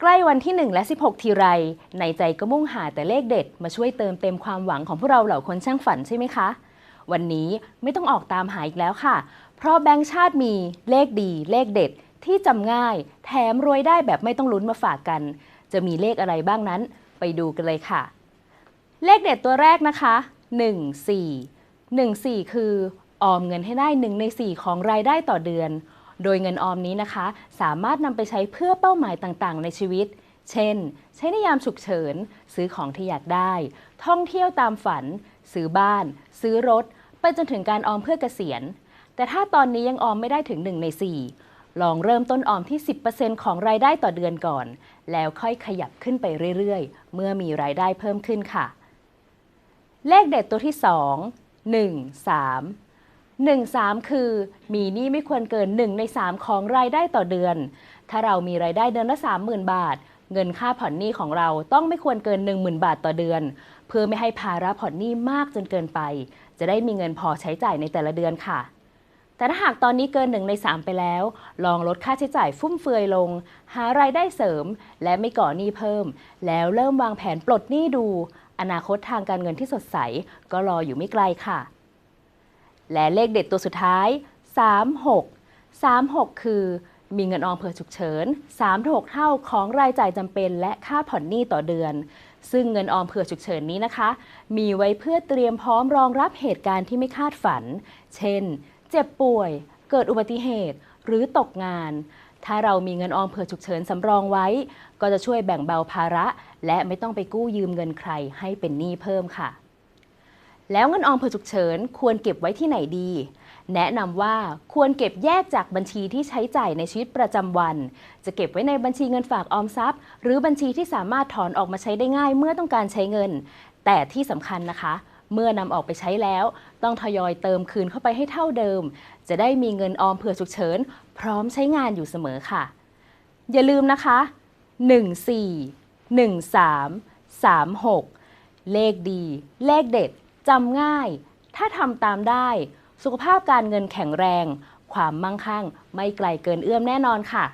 ใกล้วันที่ 1 และ 16 ทีไร ในใจก็มุ่งหาแต่เลขเด็ด มาช่วยเติมเต็มความหวังของพวกเราเหล่าคนช่างฝันใช่ไหมคะ วันนี้ไม่ต้องออกตามหาอีกแล้วค่ะ เพราะแบงค์ชาติมีเลขดี เลขเด็ดที่จำง่าย แถมรวยได้แบบไม่ต้องลุ้นมาฝากกัน จะมีเลขอะไรบ้างนั้น ไปดูกันเลยค่ะ เลขเด็ดตัวแรกนะคะ 1 4 1 4 คือออมเงินให้ได้1ใน4ของรายได้ต่อเดือน โดยเงินออมนี้นะคะ สามารถนำไปใช้เพื่อเป้าหมายต่างๆ ในชีวิต เช่น ใช้ในยามฉุกเฉิน ซื้อของที่อยากได้ ท่องเที่ยวตามฝัน ซื้อบ้าน ซื้อรถ ไปจนถึงการออมเพื่อเกษียณ แต่ถ้าตอนนี้ยังออมไม่ได้ถึง 1 ใน 4 ลองเริ่มต้นออมที่ 10%ของรายได้ต่อเดือนก่อน แล้วค่อยขยับขึ้นไปเรื่อยๆ เมื่อมีรายได้เพิ่มขึ้นค่ะ เลขเด็ดตัวที่ 2 1 3 1 3 คือ มีหนี้ไม่ควรเกิน 1 ใน 3 ของรายได้ต่อเดือน ถ้าเรามีรายได้เดือนละ 30,000 บาท เงินค่าผ่อนหนี้ของเราต้องไม่ควรเกิน 10,000 บาทต่อเดือน เพื่อไม่ให้ภาระผ่อนหนี้มากจนเกินไป จะได้มีเงินพอใช้จ่ายในแต่ละเดือนค่ะ แต่ถ้าหากตอนนี้เกิน1ใน 3 ไปแล้ว ลองลดค่าใช้จ่ายฟุ่มเฟือยลง หารายได้เสริม และไม่ก่อหนี้เพิ่ม แล้วเริ่มวางแผนปลดหนี้ดู อนาคตทางการเงินที่สดใส ก็รออยู่ไม่ไกลค่ะ และเลขเด็ดตัวสุดท้าย 36 36 คือมีเงินออมเผื่อฉุกเฉิน3-6เท่าของรายจ่ายจำเป็นและค่าผ่อนหนี้ต่อเดือน ซึ่งเงินออมเผื่อฉุกเฉินนี้นะคะ มีไว้เพื่อเตรียมพร้อมรองรับเหตุการณ์ที่ไม่คาดฝัน เช่น เจ็บป่วย เกิดอุบัติเหตุ หรือตกงาน ถ้าเรามีเงินออมเผื่อฉุกเฉินสำรองไว้ ก็จะช่วยแบ่งเบาภาระ และไม่ต้องไปกู้ยืมเงินใครให้เป็นหนี้เพิ่มค่ะ แล้วเงินออมเผื่อฉุกเฉินควรเก็บไว้ที่ไหนดี แนะนำว่าควรเก็บแยกจากบัญชีที่ใช้จ่ายในชีวิตประจำวัน จะเก็บไว้ในบัญชีเงินฝากออมทรัพย์ หรือบัญชีที่สามารถถอนออกมาใช้ได้ง่ายเมื่อต้องการใช้เงิน แต่ที่สำคัญนะคะ เมื่อนำออกไปใช้แล้ว ต้องทยอยเติมคืนเข้าไปให้เท่าเดิม จะได้มีเงินออมเผื่อฉุกเฉิน พร้อมใช้งานอยู่เสมอค่ะ อย่าลืมนะคะ 14 13 36 เลขดี เลขเด็ด จำง่าย ถ้าทำตามได้ สุขภาพการเงินแข็งแรง ความมั่งคั่ง ไม่ไกลเกินเอื้อมแน่นอนค่ะ